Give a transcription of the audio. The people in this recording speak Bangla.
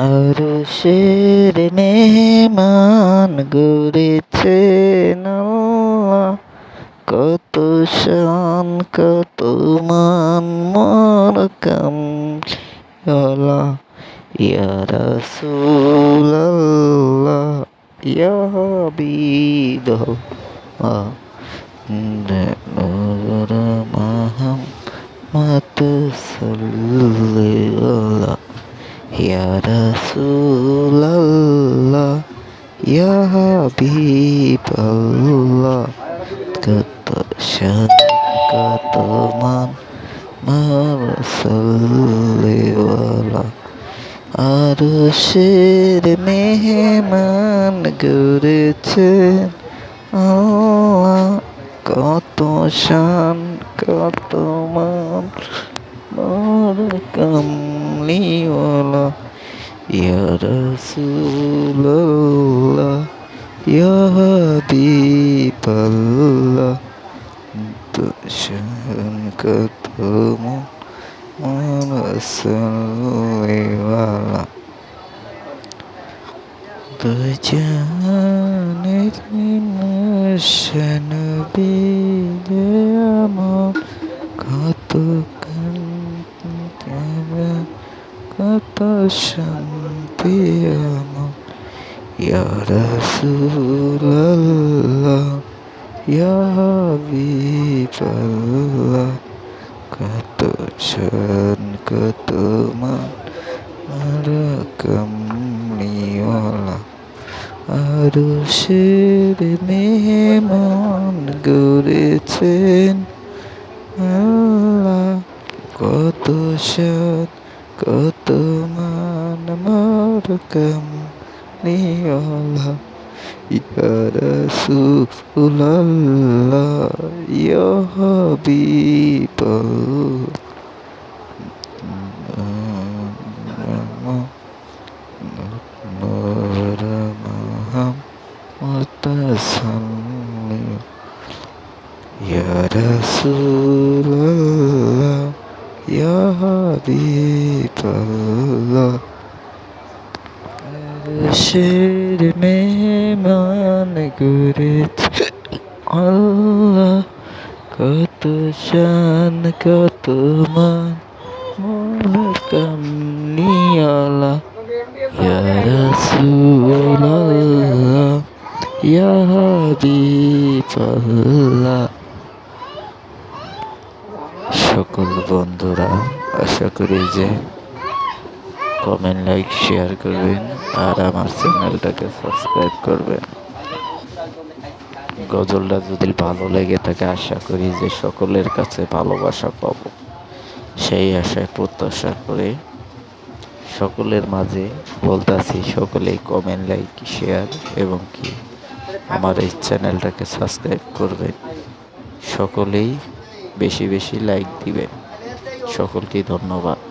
আর শের মেহমান গড়েছেন আল্লাহ। কত শান, কত মান, মর কাম। আল্লাহ, ইয়া রাসূলাল্লাহ ইয়া হাবিবাল্লাহ নূর মোহাম্মদ সাল্লাল্লাহ ইয়া রাসূলাল্লাহ ইয়া হাবিবাল্লাহ কত শান কত মান মার সাল্লিওয়ালা আর শের মেহমান গড়েছেন আল্লাহ কত শান কত মান মার কামলিওয়ালা ইয়া রাসূলুল্লাহ ইয়া হাবিবাল্লাহ কত শান কত মান সাল্লিওয়ালা দুজনের নবী। শান্তি আমার। ইয়া ইয়া হাবিবাল্লাহ, কত শান কত মান আর কামলিওয়ালা আর শের মেহমান গড়েছেন। আল্লাহ কত শান কত মান আমার কামলিওয়ালা ইয়া রাসূলুল্লাহ ইয়া হাবিবাল্লাহ নূর মোহাম্মদ রাসূলুল্লাহ ইয়া হাবিবাল্লাহ শের মেহমান আল্লাহ কত শান কত মান মন কামনিয়ালা ইয়া রাসূলুল্লাহ ইয়া হাবিবাল্লাহ সকল বন্ধুরা, আশা করি যে কমেন্ট লাইক শেয়ার করবেন আর আমার চ্যানেলটাকে সাবস্ক্রাইব করবেন। গজলটা যদি ভালো লেগে থাকে, আশা করি যে সকলের কাছে ভালোবাসা পাবো। সেই আশায় প্রত্যাশা করে সকলের মাঝে বলতাছি, সকলেই কমেন্ট লাইক শেয়ার এবং কি আমার এই চ্যানেলটাকে সাবস্ক্রাইব করবেন। সকলেই বেশি বেশি লাইক দিবেন। সকলকে ধন্যবাদ।